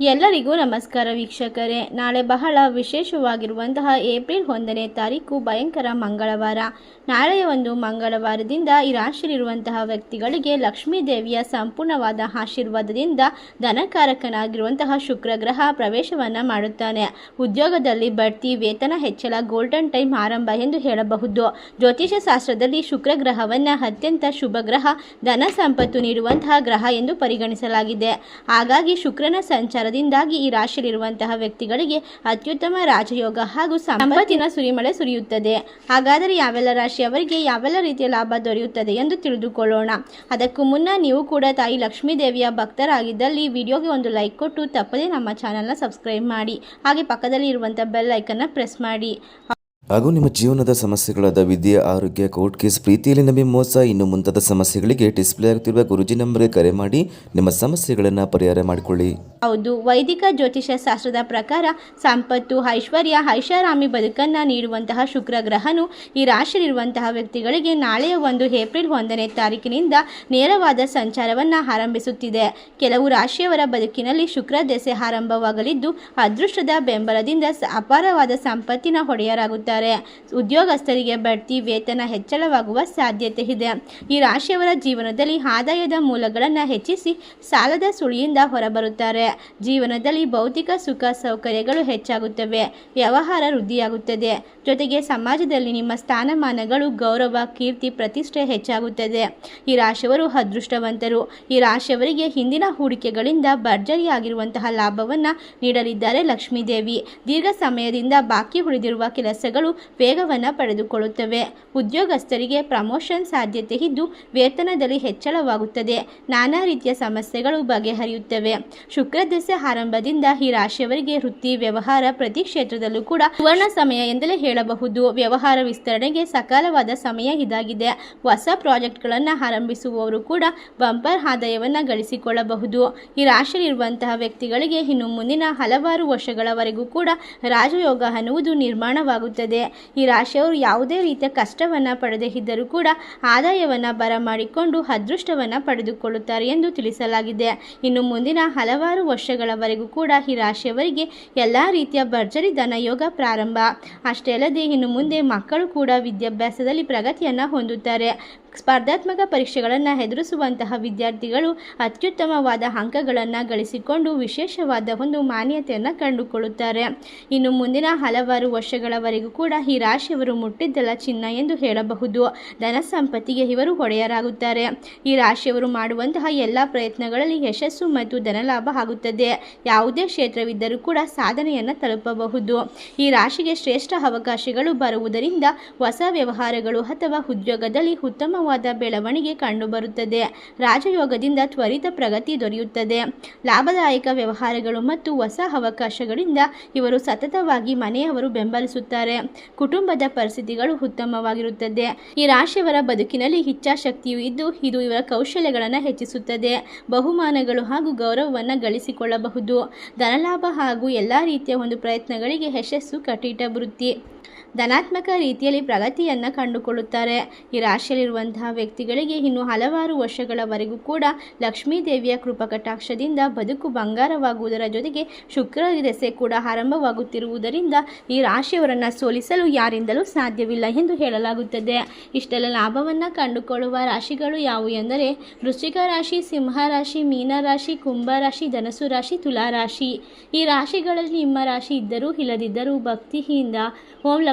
ಎಲ್ಲರಿಗೂ ನಮಸ್ಕಾರ ವೀಕ್ಷಕರೇ. ನಾಳೆ ಬಹಳ ವಿಶೇಷವಾಗಿರುವಂತಹ ಏಪ್ರಿಲ್ ಒಂದನೇ ತಾರೀಕು ಭಯಂಕರ ಮಂಗಳವಾರ. ನಾಳೆಯ ಒಂದು ಮಂಗಳವಾರದಿಂದ ಈ ರಾಶಿಯಲ್ಲಿರುವಂತಹ ವ್ಯಕ್ತಿಗಳಿಗೆ ಲಕ್ಷ್ಮೀ ದೇವಿಯ ಸಂಪೂರ್ಣವಾದ ಆಶೀರ್ವಾದದಿಂದ ಧನಕಾರಕನಾಗಿರುವಂತಹ ಶುಕ್ರ ಗ್ರಹ ಪ್ರವೇಶವನ್ನು ಮಾಡುತ್ತಾನೆ. ಉದ್ಯೋಗದಲ್ಲಿ ಬಡ್ತಿ, ವೇತನ ಹೆಚ್ಚಳ ಗೋಲ್ಡನ್ ಟೈಮ್ ಆರಂಭ ಎಂದು ಹೇಳಬಹುದು. ಜ್ಯೋತಿಷ ಶಾಸ್ತ್ರದಲ್ಲಿ ಶುಕ್ರ ಗ್ರಹವನ್ನು ಅತ್ಯಂತ ಶುಭ ಗ್ರಹ, ಧನ ಸಂಪತ್ತು ನೀಡುವಂತಹ ಗ್ರಹ ಎಂದು ಪರಿಗಣಿಸಲಾಗಿದೆ. ಹಾಗಾಗಿ ಶುಕ್ರನ ಸಂಚಾರದಿಂದಾಗಿ ಈ ರಾಶಿಯಲ್ಲಿರುವಂತಹ ವ್ಯಕ್ತಿಗಳಿಗೆ ಅತ್ಯುತ್ತಮ ರಾಜಯೋಗ ಹಾಗೂ ಸಂಪತ್ತಿನ ಸುರಿಮಳೆ ಸುರಿಯುತ್ತದೆ. ಹಾಗಾದರೆ ಯಾವೆಲ್ಲ ರಾಶಿಯವರಿಗೆ ಯಾವೆಲ್ಲ ರೀತಿಯ ಲಾಭ ದೊರೆಯುತ್ತದೆ ಎಂದು ತಿಳಿದುಕೊಳ್ಳೋಣ. ಅದಕ್ಕೂ ಮುನ್ನ ನೀವು ಕೂಡ ತಾಯಿ ಲಕ್ಷ್ಮೀ ದೇವಿಯ ಭಕ್ತರಾಗಿದ್ದಲ್ಲಿ ವಿಡಿಯೋಗೆ ಒಂದು ಲೈಕ್ ಕೊಟ್ಟು ತಪ್ಪದೇ ನಮ್ಮ ಚಾನಲ್ನ ಸಬ್ಸ್ಕ್ರೈಬ್ ಮಾಡಿ. ಹಾಗೆ ಪಕ್ಕದಲ್ಲಿ ಇರುವಂಥ ಬೆಲ್ ಐಕನ್ನ ಪ್ರೆಸ್ ಮಾಡಿ. ಹಾಗೂ ನಿಮ್ಮ ಜೀವನದ ಸಮಸ್ಯೆಗಳಾದ ವಿದ್ಯೆ, ಆರೋಗ್ಯ, ಕೋರ್ಟ್ ಕೇಸ್, ಪ್ರೀತಿಯಲ್ಲಿ ನಂಬಿ ಮೋಸ, ಇನ್ನು ಮುಂತಾದ ಸಮಸ್ಯೆಗಳಿಗೆ ಡಿಸ್ಪ್ಲೇ ಆಗುತ್ತಿರುವ ಗುರುಜಿ ನಂಬರ್ಗೆ ಕರೆ ಮಾಡಿ ನಿಮ್ಮ ಸಮಸ್ಯೆಗಳನ್ನು ಪರಿಹಾರ ಮಾಡಿಕೊಳ್ಳಿ. ಹೌದು, ವೈದಿಕ ಜ್ಯೋತಿಷ್ಯ ಶಾಸ್ತ್ರದ ಪ್ರಕಾರ ಸಂಪತ್ತು, ಐಶ್ವರ್ಯ, ಐಷಾರಾಮಿ ಬದುಕನ್ನು ನೀಡುವಂತಹ ಶುಕ್ರ ಗ್ರಹನು ಈ ರಾಶಿಯಲ್ಲಿರುವಂತಹ ವ್ಯಕ್ತಿಗಳಿಗೆ ನಾಳೆಯ ಒಂದು ಏಪ್ರಿಲ್ ಒಂದನೇ ತಾರೀಕಿನಿಂದ ನೇರವಾದ ಸಂಚಾರವನ್ನು ಆರಂಭಿಸುತ್ತಿದೆ. ಕೆಲವು ರಾಶಿಯವರ ಬದುಕಿನಲ್ಲಿ ಶುಕ್ರ ದೆಸೆ ಆರಂಭವಾಗಲಿದ್ದು, ಅದೃಷ್ಟದ ಬೆಂಬಲದಿಂದ ಅಪಾರವಾದ ಸಂಪತ್ತಿನ ಹೊಡೆಯರಾಗುತ್ತಾರೆ ಉದ್ಯೋಗಸ್ಥರಿಗೆ ಬಡ್ತಿ, ವೇತನ ಹೆಚ್ಚಳವಾಗುವ ಸಾಧ್ಯತೆ ಇದೆ. ಈ ರಾಶಿಯವರ ಜೀವನದಲ್ಲಿ ಆದಾಯದ ಮೂಲಗಳನ್ನು ಹೆಚ್ಚಿಸಿ ಸಾಲದ ಸುಳಿಯಿಂದ ಹೊರಬರುತ್ತಾರೆ. ಜೀವನದಲ್ಲಿ ಭೌತಿಕ ಸುಖ ಸೌಕರ್ಯಗಳು ಹೆಚ್ಚಾಗುತ್ತವೆ. ವ್ಯವಹಾರ ವೃದ್ಧಿಯಾಗುತ್ತದೆ. ಜೊತೆಗೆ ಸಮಾಜದಲ್ಲಿ ನಿಮ್ಮ ಸ್ಥಾನಮಾನಗಳು ಗೌರವ, ಕೀರ್ತಿ, ಪ್ರತಿಷ್ಠೆ ಹೆಚ್ಚಾಗುತ್ತದೆ. ಈ ರಾಶಿಯವರು ಅದೃಷ್ಟವಂತರು. ಈ ರಾಶಿಯವರಿಗೆ ಹಿಂದಿನ ಹೂಡಿಕೆಗಳಿಂದ ಭರ್ಜರಿಯಾಗಿರುವಂತಹ ಲಾಭವನ್ನು ನೀಡಲಿದ್ದಾರೆ ಲಕ್ಷ್ಮೀದೇವಿ. ದೀರ್ಘ ಸಮಯದಿಂದ ಬಾಕಿ ಉಳಿದಿರುವ ಕೆಲಸಗಳು ವೇಗವನ್ನು ಪಡೆದುಕೊಳ್ಳುತ್ತವೆ. ಉದ್ಯೋಗಸ್ಥರಿಗೆ ಪ್ರಮೋಷನ್ ಸಾಧ್ಯತೆ ಇದ್ದು ವೇತನದಲ್ಲಿ ಹೆಚ್ಚಳವಾಗುತ್ತದೆ. ನಾನಾ ರೀತಿಯ ಸಮಸ್ಯೆಗಳು ಬಗೆಹರಿಯುತ್ತವೆ. ಶುಕ್ರ ದಶೆ ಆರಂಭದಿಂದ ಈ ರಾಶಿಯವರಿಗೆ ವೃತ್ತಿ, ವ್ಯವಹಾರ ಪ್ರತಿ ಕ್ಷೇತ್ರದಲ್ಲೂ ಕೂಡ ಸುವರ್ಣ ಸಮಯ ಎಂದಲೇ ಹೇಳಬಹುದು. ವ್ಯವಹಾರ ವಿಸ್ತರಣೆಗೆ ಸಕಾಲವಾದ ಸಮಯ ಇದಾಗಿದೆ. ಹೊಸ ಪ್ರಾಜೆಕ್ಟ್ಗಳನ್ನು ಆರಂಭಿಸುವವರು ಕೂಡ ಬಂಪರ್ ಆದಾಯವನ್ನು ಗಳಿಸಿಕೊಳ್ಳಬಹುದು. ಈ ರಾಶಿಯಲ್ಲಿರುವಂತಹ ವ್ಯಕ್ತಿಗಳಿಗೆ ಇನ್ನು ಮುಂದಿನ ಹಲವಾರು ವರ್ಷಗಳವರೆಗೂ ಕೂಡ ರಾಜಯೋಗ ಅನ್ನುವುದು ನಿರ್ಮಾಣವಾಗುತ್ತದೆ. ಈ ರಾಶಿಯವರು ಯಾವುದೇ ರೀತಿಯ ಕಷ್ಟವನ್ನು ಪಡೆದೇ ಇದ್ದರೂ ಕೂಡ ಆದಾಯವನ್ನು ಬರಮಾಡಿಕೊಂಡು ಅದೃಷ್ಟವನ್ನು ಪಡೆದುಕೊಳ್ಳುತ್ತಾರೆ ಎಂದು ತಿಳಿಸಲಾಗಿದೆ. ಇನ್ನು ಮುಂದಿನ ಹಲವಾರು ವರ್ಷಗಳವರೆಗೂ ಕೂಡ ಈ ರಾಶಿಯವರಿಗೆ ಎಲ್ಲ ರೀತಿಯ ಭರ್ಜರಿ ಧನಯೋಗ ಪ್ರಾರಂಭ. ಅಷ್ಟೇ ಅಲ್ಲದೆ ಇನ್ನು ಮುಂದೆ ಮಕ್ಕಳು ಕೂಡ ವಿದ್ಯಾಭ್ಯಾಸದಲ್ಲಿ ಪ್ರಗತಿಯನ್ನು ಹೊಂದುತ್ತಾರೆ. ಸ್ಪರ್ಧಾತ್ಮಕ ಪರೀಕ್ಷೆಗಳನ್ನು ಎದುರಿಸುವಂತಹ ವಿದ್ಯಾರ್ಥಿಗಳು ಅತ್ಯುತ್ತಮವಾದ ಅಂಕಗಳನ್ನು ಗಳಿಸಿಕೊಂಡು ವಿಶೇಷವಾದ ಒಂದು ಮಾನ್ಯತೆಯನ್ನು ಕಂಡುಕೊಳ್ಳುತ್ತಾರೆ. ಇನ್ನು ಮುಂದಿನ ಹಲವಾರು ವರ್ಷಗಳವರೆಗೂ ಕೂಡ ಈ ರಾಶಿಯವರು ಮುಟ್ಟಿದ್ದಲ್ಲ ಚಿನ್ನ ಎಂದು ಹೇಳಬಹುದು. ಧನ ಸಂಪತ್ತಿಗೆ ಇವರು ಹೊಡೆಯರಾಗುತ್ತಾರೆ ಈ ರಾಶಿಯವರು ಮಾಡುವಂತಹ ಎಲ್ಲ ಪ್ರಯತ್ನಗಳಲ್ಲಿ ಯಶಸ್ಸು ಮತ್ತು ಧನಲಾಭ ಆಗುತ್ತದೆ. ಯಾವುದೇ ಕ್ಷೇತ್ರವಿದ್ದರೂ ಕೂಡ ಸಾಧನೆಯನ್ನು ತಲುಪಬಹುದು. ಈ ರಾಶಿಗೆ ಶ್ರೇಷ್ಠ ಅವಕಾಶಗಳು ಬರುವುದರಿಂದ ಹೊಸ ವ್ಯವಹಾರಗಳು ಅಥವಾ ಉದ್ಯೋಗದಲ್ಲಿ ಉತ್ತಮವಾದ ಬೆಳವಣಿಗೆ ಕಂಡುಬರುತ್ತದೆ. ರಾಜಯೋಗದಿಂದ ತ್ವರಿತ ಪ್ರಗತಿ ದೊರೆಯುತ್ತದೆ. ಲಾಭದಾಯಕ ವ್ಯವಹಾರಗಳು ಮತ್ತು ಹೊಸ ಅವಕಾಶಗಳಿಂದ ಇವರು ಸತತವಾಗಿ ಮನೆಯವರು ಬೆಂಬಲಿಸುತ್ತಾರೆ. ಕುಟುಂಬದ ಪರಿಸ್ಥಿತಿಗಳು ಉತ್ತಮವಾಗಿರುತ್ತದೆ. ಈ ರಾಶಿಯವರ ಬದುಕಿನಲ್ಲಿ ಇಚ್ಛಾಶಕ್ತಿಯು ಇದ್ದು, ಇದು ಇವರ ಕೌಶಲ್ಯಗಳನ್ನು ಹೆಚ್ಚಿಸುತ್ತದೆ. ಬಹುಮಾನಗಳು ಹಾಗೂ ಗೌರವವನ್ನು ಗಳಿಸಿಕೊಳ್ಳಬಹುದು. ಧನಲಾಭ ಹಾಗೂ ಎಲ್ಲ ರೀತಿಯ ಒಂದು ಪ್ರಯತ್ನಗಳಿಗೆ ಯಶಸ್ಸು ಕಟ್ಟಿಟ ವೃತ್ತಿ. ಧನಾತ್ಮಕ ರೀತಿಯಲ್ಲಿ ಪ್ರಗತಿಯನ್ನು ಕಂಡುಕೊಳ್ಳುತ್ತಾರೆ. ಈ ರಾಶಿಯಲ್ಲಿರುವಂತಹ ವ್ಯಕ್ತಿಗಳಿಗೆ ಇನ್ನು ಹಲವಾರು ವರ್ಷಗಳವರೆಗೂ ಕೂಡ ಲಕ್ಷ್ಮೀ ದೇವಿಯ ಕೃಪಕಟಾಕ್ಷದಿಂದ ಬದುಕು ಬಂಗಾರವಾಗುವುದರ ಜೊತೆಗೆ ಶುಕ್ರ ದೆಸೆ ಕೂಡ ಆರಂಭವಾಗುತ್ತಿರುವುದರಿಂದ ಈ ರಾಶಿಯವರನ್ನು ಸೋಲಿಸಲು ಯಾರಿಂದಲೂ ಸಾಧ್ಯವಿಲ್ಲ ಎಂದು ಹೇಳಲಾಗುತ್ತದೆ. ಇಷ್ಟೆಲ್ಲ ಲಾಭವನ್ನು ಕಂಡುಕೊಳ್ಳುವ ರಾಶಿಗಳು ಯಾವುವು ಎಂದರೆ ವೃಶ್ಚಿಕ ರಾಶಿ, ಸಿಂಹ ರಾಶಿ, ಮೀನ ರಾಶಿ, ಕುಂಭ ರಾಶಿ ಧನಸು ರಾಶಿ, ತುಲಾ ರಾಶಿ. ಈ ರಾಶಿಗಳಲ್ಲಿ ನಿಮ್ಮ ರಾಶಿ ಇದ್ದರೂ ಇಲ್ಲದಿದ್ದರೂ ಭಕ್ತಿಯಿಂದ ಓಂ